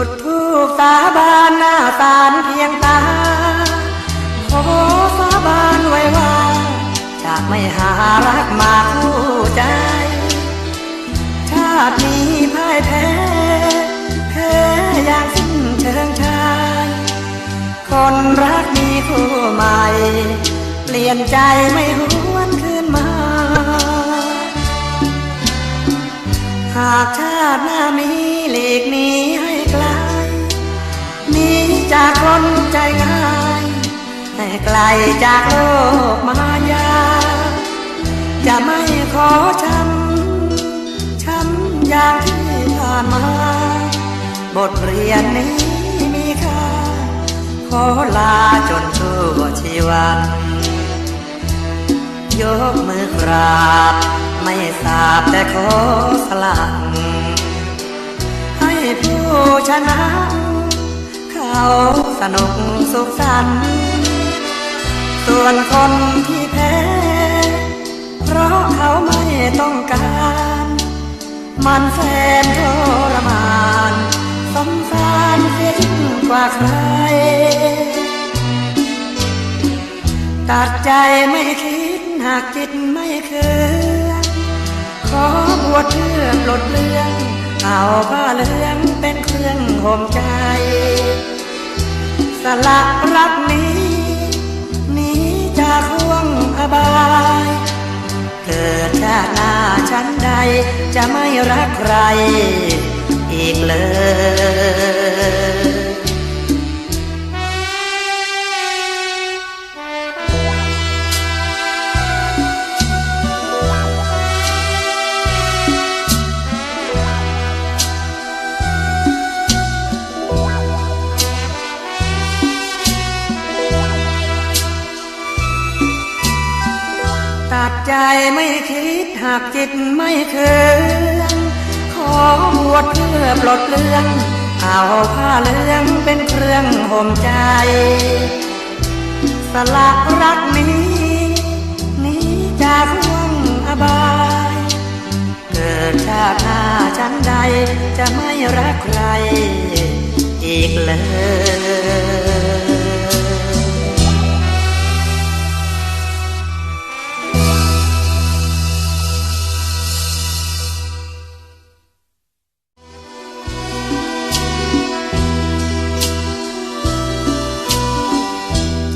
จุดทูกสาบานหน้าตาลเพียงตา ขอสาบานไว้ว่า จะไม่หารักมาคู่ใจ ชาตินี้พ่ายแพ้ แพ้อย่างสิ้นเชิงชาย คนรักมีคู่ใหม่ เปลี่ยนใจไม่หวนคืนมา หากชาติหน้ามีเหล็กนี้ให้ จากคนใจง่ายให้ไกลจากโลกมายาจะไม่ขอช้ำช้ำอย่างที่ผ่านมา บทเรียนนี้มีค่า ขอลาจนชั่วชีวันยกมือกราบ ไม่ทราบแต่ขอสลักให้ผู้ชนะ เขาสนุกสุขสันต์ส่วนคนที่แพ้ เพราะเขาไม่ต้องการ มันแสนทรมานสงสารเสียยิ่งกว่าใคร ตัดใจไม่คิดหากจิตไม่เคืองขอบวชเพื่อปลดเรื่อง เอาผ้าเหลืองเป็นเครื่องห่มใจ ละรักนี้หนีจากห่วงอบาย เกิดชาติหน้าชั้นใดจะไม่รักใคร อีกเลย ใจไม่คิดหากจิตไม่เคืองขอบวชเพื่อปลดเรื่อง เอาผ้าเลืองเป็นเครื่องห่มใจ สละรักนี้หนี้จากห่วงอบาย เกิดชาติหน้าชั้นใดจะไม่รักใคร อีกเลย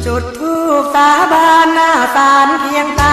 จุดทูปสาบานหน้าศาลเพียงตา